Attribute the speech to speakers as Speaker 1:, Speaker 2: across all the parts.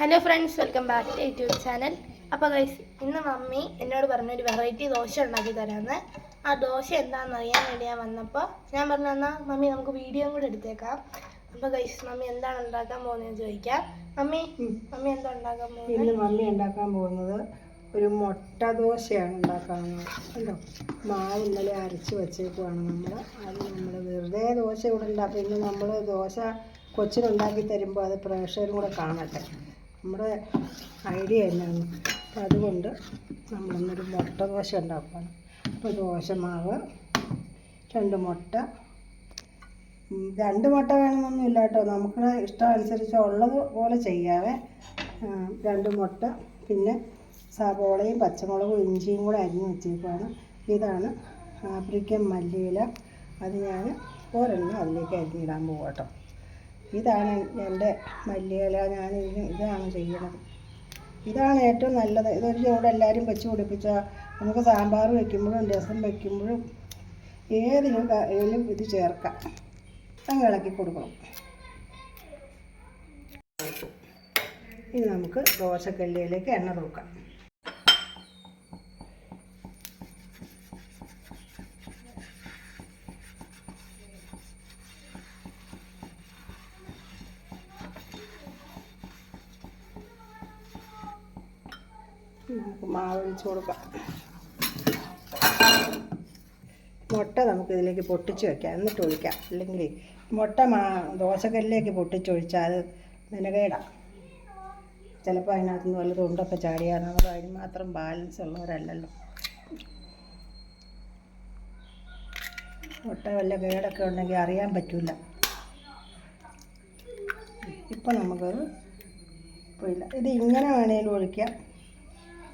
Speaker 1: Hello friends welcome back to YouTube channel അപ്പോൾ guys ഇന്ന് mummy എന്നോട് പറഞ്ഞ ഒരു വെറൈറ്റി ദോശ ഉണ്ടാക്കി തരാമെന്ന് ആ ദോശ എന്താണെന്ന് അറിയാൻ വേണ്ടി ഞാൻ വന്നപ്പോൾ ഞാൻ പറഞ്ഞു എന്നാൽ മമ്മി നമുക്ക് വീഡിയോ കൂടെ എടുത്തേക്കാം. അപ്പോൾ ഗൈസ് മമ്മി എന്താണ് ഉണ്ടാക്കാൻ പോകുന്നതെന്ന് ചോദിക്കാം. മമ്മി മമ്മി എന്താ ഉണ്ടാക്കാൻ പോകുന്നത്?
Speaker 2: ഇന്ന് മമ്മി ഉണ്ടാക്കാൻ പോകുന്നത് ഒരു മുട്ട ദോശയാണ് ഉണ്ടാക്കാൻ കണ്ടോ? മാവ് ഇന്നലെ അരച്ച് വെച്ചേക്കുവാണ് നമ്മൾ അത് നമ്മൾ വെറുതെ ദോശ ഇവിടെ ഉണ്ടാക്കും. ഇന്ന് നമ്മൾ ദോശ കൊച്ചിനുണ്ടാക്കി തരുമ്പോൾ അത് പ്രേക്ഷകരും കൂടെ കാണട്ടെ. നമ്മുടെ ഐഡിയ തന്നെയാണ് അപ്പം അതുകൊണ്ട് നമ്മളിന്നൊരു മുട്ട ദോശ ഉണ്ടാക്കുകയാണ് അപ്പോൾ ദോശ മാവ് രണ്ട് മുട്ട. രണ്ട് മുട്ട വേണമെന്നൊന്നുമില്ല കേട്ടോ. നമുക്ക് ഇഷ്ടം അനുസരിച്ച് ഉള്ളത് പോലെ ചെയ്യാവേ. രണ്ട് മുട്ട പിന്നെ സവോളയും പച്ചമുളകും ഇഞ്ചിയും കൂടെ അരിഞ്ഞ് വെച്ചേക്കുവാണ്. ഇതാണ് ആഫ്രിക്കൻ മല്ലിയില. അത് ഞാൻ ഒരെണ്ണം അതിലേക്ക് അരിഞ്ഞിടാൻ പോകും കേട്ടോ ഇതാണ് എന്റെ മല്ലിയില. ഞാൻ ഇതാണ് ചെയ്യണത്. ഇതാണ് ഏറ്റവും നല്ലത്. ഇതൊരു ചൂട് എല്ലാവരും വെച്ച് പിടിപ്പിച്ചാൽ നമുക്ക് സാമ്പാർ വെക്കുമ്പോഴും രസം വെക്കുമ്പോഴും ഏതിലും കറിയിലും ഇത് ചേർക്കാം. അങ്ങ് ഇളക്കി കൊടുക്കണം. ഇനി നമുക്ക് ദോശക്കല്ലിയിലേക്ക് എണ്ണ തൂക്കാം. നമുക്ക് മാവ് ഒഴിച്ച് കൊടുക്കാം. മുട്ട നമുക്ക് ഇതിലേക്ക് പൊട്ടിച്ച് വെക്കാം. എന്നിട്ട് ഒഴിക്കാം. അല്ലെങ്കിൽ മുട്ട മാ ദോശക്കല്ലിലേക്ക് പൊട്ടിച്ചൊഴിച്ചാൽ അത് നിനകേടാം ചിലപ്പോൾ അതിനകത്ത് നിന്ന് വല്ലതും ഉണ്ടൊക്കെ ചാടിയാൽ നമ്മൾ അതിന് മാത്രം ബാലൻസ് ഉള്ളവരല്ലല്ലോ. മുട്ട വല്ല കേടൊക്കെ ഉണ്ടെങ്കിൽ അറിയാൻ പറ്റില്ല ഇപ്പം നമുക്കത് പോയില്ല. ഇത് ഇങ്ങനെ വേണേലും ഒഴിക്കാം.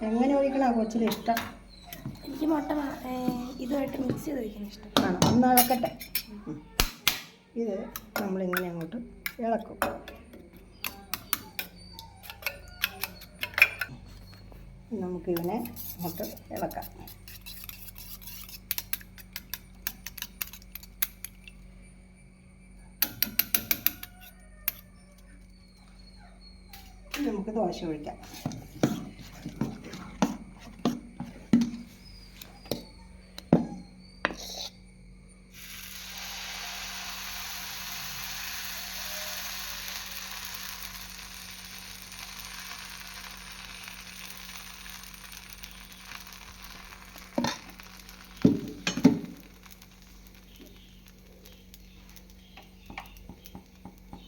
Speaker 2: എങ്ങനെ ഒഴിക്കണം കൊച്ചിന് ഇഷ്ടം?
Speaker 1: എനിക്ക് മുട്ട ഇതുമായിട്ട് മിക്സ് ചെയ്ത് ഒഴിക്കാൻ ഇഷ്ടം.
Speaker 2: ആണ്? ഒന്ന് ഇളക്കട്ടെ. ഇത് നമ്മളിങ്ങനെ അങ്ങോട്ട് ഇളക്കും. നമുക്കിതിനെ അങ്ങോട്ട് ഇളക്കാം. നമുക്ക് ദോശ ഒഴിക്കാം.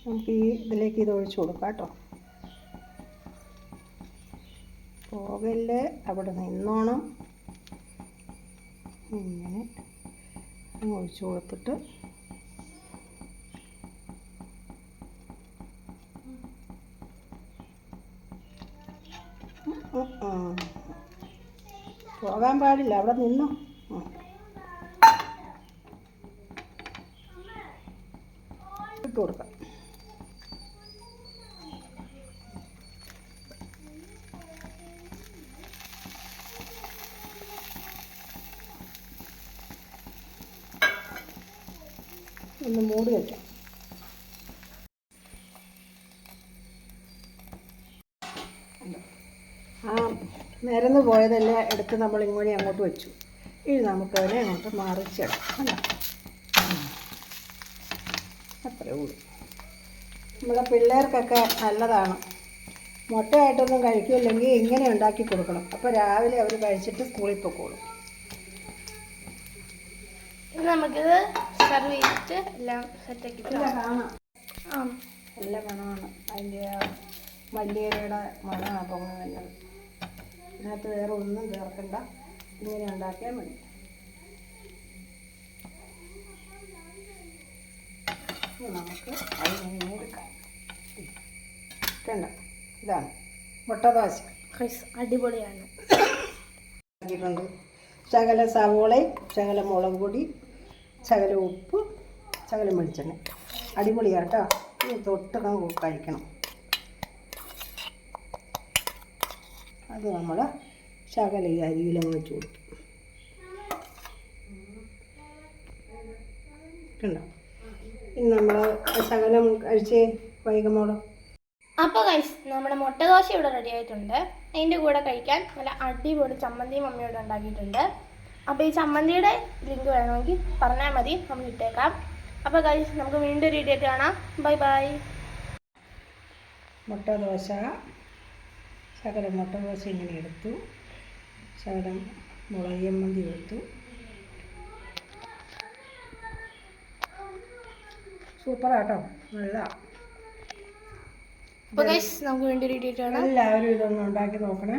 Speaker 2: നമുക്ക് ഈ ഇതിലേക്ക് ഇത് ഒഴിച്ച് കൊടുക്കാം കേട്ടോ പോകല്ലേ അവിടെ നിന്നോണം ഇങ്ങനെ ഒഴിച്ച് കൊടുത്തിട്ട്. പോകാൻ പാടില്ല അവിടെ നിന്നു. ഇട്ട് കൊടുക്കാം ഒന്ന് മൂടി വയ്ക്കാം ആ നിരന്ന് പോയതെല്ലാം എടുത്ത് നമ്മൾ ഇങ്ങോട്ട് അങ്ങോട്ട് വെച്ചു. ഇനി നമുക്കതിനെ അങ്ങോട്ട് മറിച്ചെടുക്കാം അത്രേ ഉള്ളൂ. നമ്മുടെ പിള്ളേർക്കൊക്കെ നല്ലതാണ്. മുട്ടയായിട്ടൊന്നും കഴിക്കില്ലെങ്കിൽ ഇങ്ങനെ ഉണ്ടാക്കി കൊടുക്കണം. അപ്പോൾ രാവിലെ അവർ കഴിച്ചിട്ട് സ്കൂളിൽ പൊക്കോളും.
Speaker 1: ഇനി നമുക്കിത് ചെയ്തിട്ട് എല്ലാം സെറ്റാക്കി ആ.
Speaker 2: നല്ല മണമാണ് അതിന്റെ മല്ലിയിലയുടെ മണമാണ് പൊങ്ങുന്നത് ഇതിനകത്ത് വേറെ ഒന്നും ചേർക്കണ്ട. ഇങ്ങനെ ഉണ്ടാക്കിയാൽ മതി. നമുക്ക് അതിനെ എടുക്കാം. കണ്ട ഇതാണ്.
Speaker 1: മുട്ടദോശ അടിപൊളിയാണ്.
Speaker 2: ശകല സവോളയും ശകല മുളക് പൊടി ശകല ഉപ്പ് ശകലം വെളിച്ചെണ്ണ. അടിപൊളിയാണ് കേട്ടോ. ഇത് തൊട്ടൊക്കെ കഴിക്കണം. അത് നമ്മൾ ശകല ഈ അരിയിലങ്ങ് വെച്ച് കൊടുക്കും കണ്ടോ? ഇനി നമ്മൾ ശകലം കഴിച്ച് വൈകുമ്പോഴോ
Speaker 1: അപ്പോൾ കഴിച്ച് നമ്മുടെ മുട്ടദോശ ഇവിടെ റെഡി ആയിട്ടുണ്ട്. അതിന്റെ കൂടെ കഴിക്കാൻ നല്ല അടിപൊളി ചമ്മന്തി മമ്മിയോട് ഉണ്ടാക്കിയിട്ടുണ്ട്. അപ്പോൾ ഈ ചമ്മന്തിയുടെ ലിങ്ക് വേണമെങ്കിൽ പറഞ്ഞാൽ മതി. നമ്മൾ ഇട്ടേക്കാം. അപ്പോൾ കഴിച്ച് നമുക്ക് വീണ്ടും ഒരു വീഡിയോ കാണാം. ബൈ ബൈ
Speaker 2: മുട്ട ദോശ. ശകലം മുട്ട ദോശ ഇങ്ങനെ എടുത്തു. ശകലം മുളക് ചമ്മന്തി എടുത്തു. സൂപ്പറാട്ടോ നല്ല.
Speaker 1: അപ്പോൾ നമുക്ക് വേണ്ടി ഒരു വീഡിയോ കാണാം.
Speaker 2: എല്ലാവരും ഇതൊന്ന് ഉണ്ടാക്കി നോക്കണേ.